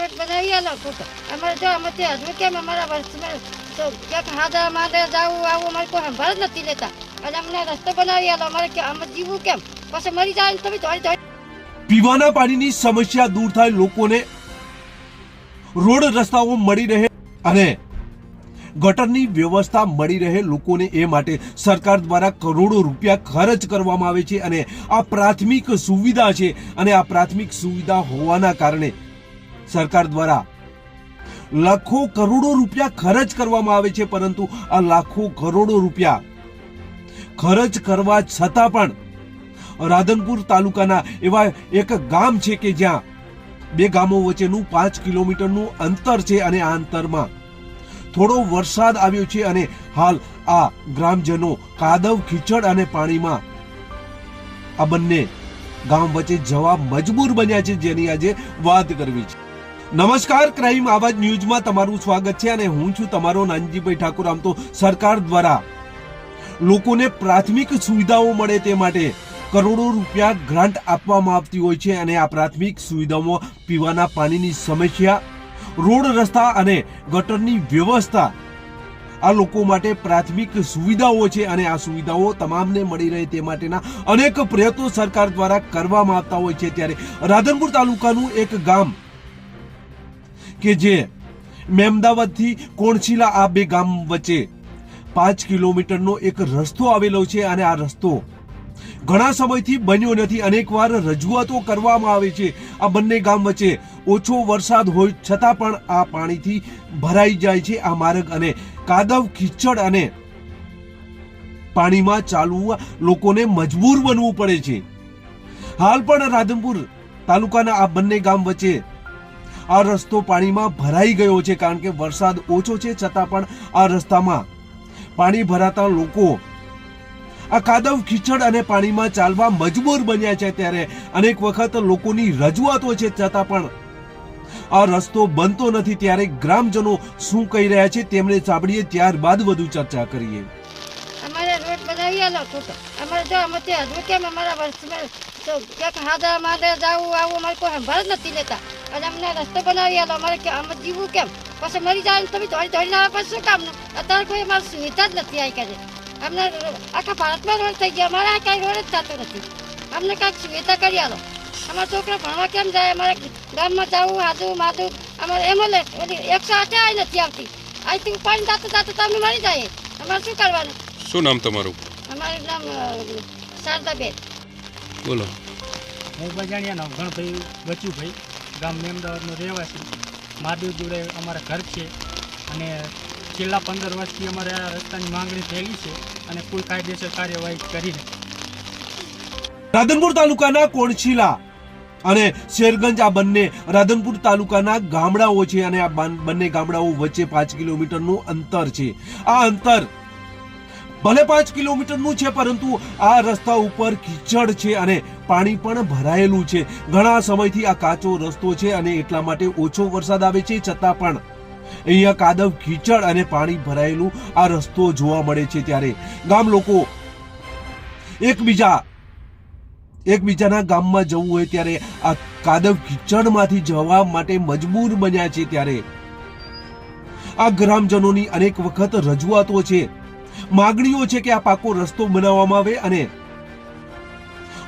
Road બનાવી આલો ખોટો અમારે જો અમે તે હજુ કેમ અમારા તો ક્યાંક હાદા માદા જાવું આવું અમારે કોઈ સંભાળ નથી લેતા. અને અમને રસ્તો બનાવી આલો અમારે કે અમે જીવવું કેમ? પછી મરી જાય ને તમે ધોઈ ધોઈ પીવાના પાણીની સમસ્યા દૂર થાય લોકોને. રોડ રસ્તાઓ મળી રહે અને ગટરની વ્યવસ્થા મળી રહે લોકોને એ માટે. સરકાર દ્વારા કરોડો રૂપિયા ખર્ચ કરવામાં આવે છે અને આ પ્રાથમિક સુવિધા છે અને આ પ્રાથમિક સુવિધા હોવાના કારણે સરકાર દ્વારા. લાખો કરોડો રૂપિયા ખર્ચ કરવામાં આવે છે, પરંતુ આ લાખો કરોડો રૂપિયા ખર્ચ કરવા છતાં પણ રાધનપુર તાલુકાના એવા એક ગામ છે કે જ્યાં બે ગામો વચ્ચેનું પાંચ કિલોમીટરનું અંતર છે અને આ અંતરમાં થોડો વરસાદ આવ્યો છે અને હાલ આ ગ્રામજનો કાદવ, ખીચડ અને પાણીમાં આ બંને ગામ વચ્ચે જવા મજબૂર બન્યા છે, જેની આજે વાત કરવી છે. નમસ્કાર, ક્રાઇમ આવાજ ન્યૂઝમાં તમારું સ્વાગત છે અને હું છું તમારો નાનજીભાઈ ઠાકુર. આમ તો સરકાર દ્વારા લોકોને પ્રાથમિક સુવિધાઓ મળે તે માટે કરોડો રૂપિયા ગ્રાન્ટ આપવામાં આવતી હોય છે અને આ પ્રાથમિક સુવિધાઓમાં પીવાના પાણીની સમસ્યા, રોડ રસ્તા અને ગટરની વ્યવસ્થા આ લોકો માટે પ્રાથમિક સુવિધાઓ છે અને આ સુવિધાઓ તમામને મળી રહે તે માટેના અનેક પ્રયત્નો સરકાર દ્વારા કરવામાં આવતા હોય છે. ત્યારે રાધનપુર તાલુકાનું એક ગામ કે જે મેમદાવાદથી કોણછીલા આ બે ગામ વચ્ચે પાંચ કિલોમીટરનો એક રસ્તો આવેલો છે અને આ રસ્તો ઘણા સમયથી બન્યો નથી. અનેકવાર રજૂઆતો કરવામાં આવે છે. આ બંને ગામ વચ્ચે ઓછો વરસાદ હોય છતાં પણ આ પાણીથી ભરાઈ જાય છે આ માર્ગ અને કાદવ ખીચડ અને પાણીમાં ચાલવું લોકોને મજબૂર બનવું પડે છે. હાલ પણ રાધનપુર તાલુકાના આ બંને ગામ વચ્ચે આ રસ્તો પાણીમાં ભરાઈ ગયો છે કારણ કે વરસાદ ઓછો છે છતાં પણ આ રસ્તામાં પાણી ભરાતા લોકો આ કાદવ ખીચડ અને પાણીમાં ચાલવા મજબૂર બન્યા છે ત્યારે અનેક વખત લોકોની રજૂઆતો છે છતાં પણ આ રસ્તો બનતો નથી ત્યારે ગ્રામજનો શું કહી રહ્યા છે તેમણે સાંભળીએ ત્યારબાદ વધુ ચર્ચા કરીએ. અમારે રોડ બનાવી આલો તો અમારે જો અમે ત્યાં કેમ અમારા વર્ષમાં ક્યાંક હાદા માદા જાવું, આવું અમારે કોઈ સંભાળ નથી લેતા. અને અમને રસ્તો બનાવી આલો. અમારે કે અમે જીવવું કેમ? પછી મરી જાય ને તમે દોડી દોડીને આવે પછી શું કામનું? અત્યારે કોઈ અમારી સુવિધા જ નથી આવી કરે અમને આખા ભારતમાં રોડ થઈ ગયા. અમારે આ કાંઈ રોડ જ થતો નથી. અમને કાંઈક સુવિધા કરી આલો. અમારા છોકરા ભણવા કેમ જાય? અમારે ગામમાં જવું હાજુ માધું અમારે એમ્બ્યુલન્સ ઓલી એકસો આઠે આવી નથી આવતી. અહીંથી પાણી જાતું જાતું તો અમે મરી જાય. અમારે શું કરવાનું? શું નામ તમારું? અમારું નામ શારદાબેન. બોલો. હું બજાણિયાનો ગણભાઈ બચુભાઈ. ગામ મેમદાવાદનો રહેવાસી. મહાદેવ જોડે અમારા ઘર છે અને છેલ્લા પંદર વર્ષથી અમારે આ રસ્તાની માંગણી થયેલી છે અને કોઈ કાયદેસર કાર્યવાહી કરી નથી રાધનપુર તાલુકાના કોણછીલા અને શેરગંજ આ બંને રાધનપુર તાલુકાના ગામડાઓ છે અને આ બંને ગામડાઓ વચ્ચે પાંચ કિલોમીટરનું અંતર છે. આ અંતર ભલે પાંચ કિલોમીટરનું છે, પરંતુ આ રસ્તા ઉપર કીચડ છે અને પાણી પણ ભરાયેલું છે. ઘણા સમયથી આ કાચો રસ્તો છે અને એટલા માટે ઓછો વરસાદ આવે છે, છતાં પણ અહીંયા કાદવ કીચડ અને પાણી ભરાયેલું આ રસ્તો જોવા મળે છે ત્યારે ગામ લોકો એકબીજા એકબીજાના ગામમાં જવું હોય ત્યારે આ કાદવ કીચડમાંથી જવા માટે મજબૂર બન્યા છે ત્યારે. આ ગ્રામજનોની અનેક વખત રજૂઆતો છે. માગણીઓ છે કે આ પાકો રસ્તો બનાવવામાં આવે અને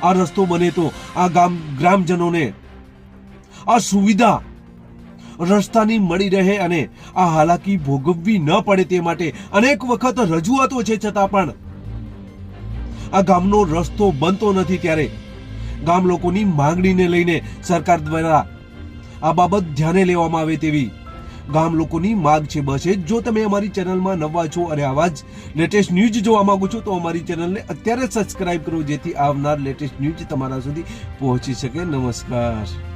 આ રસ્તો બને તો આ ગામ ગ્રામજનોને આ સુવિધા રસ્તાની મળી રહે અને આ હાલાકી ભોગવવી ન પડે તે માટે અનેક વખત રજૂઆતો છે. છતાં પણ આ ગામનો રસ્તો બનતો નથી ત્યારે ગામ લોકોની માંગણીને લઈને સરકાર દ્વારા આ બાબત ધ્યાને લેવામાં આવે તેવી ગામ લોકોની માગ છે, બસ જો. તમે અમારી ચેનલમાં નવા છો અને આવા જ લેટેસ્ટ ન્યૂઝ જોવા માંગો છો, તો અમારી ચેનલને અત્યારે સબસ્ક્રાઈબ કરો, જેથી આવનાર લેટેસ્ટ ન્યૂઝ તમારા સુધી પહોંચી શકે. નમસ્કાર.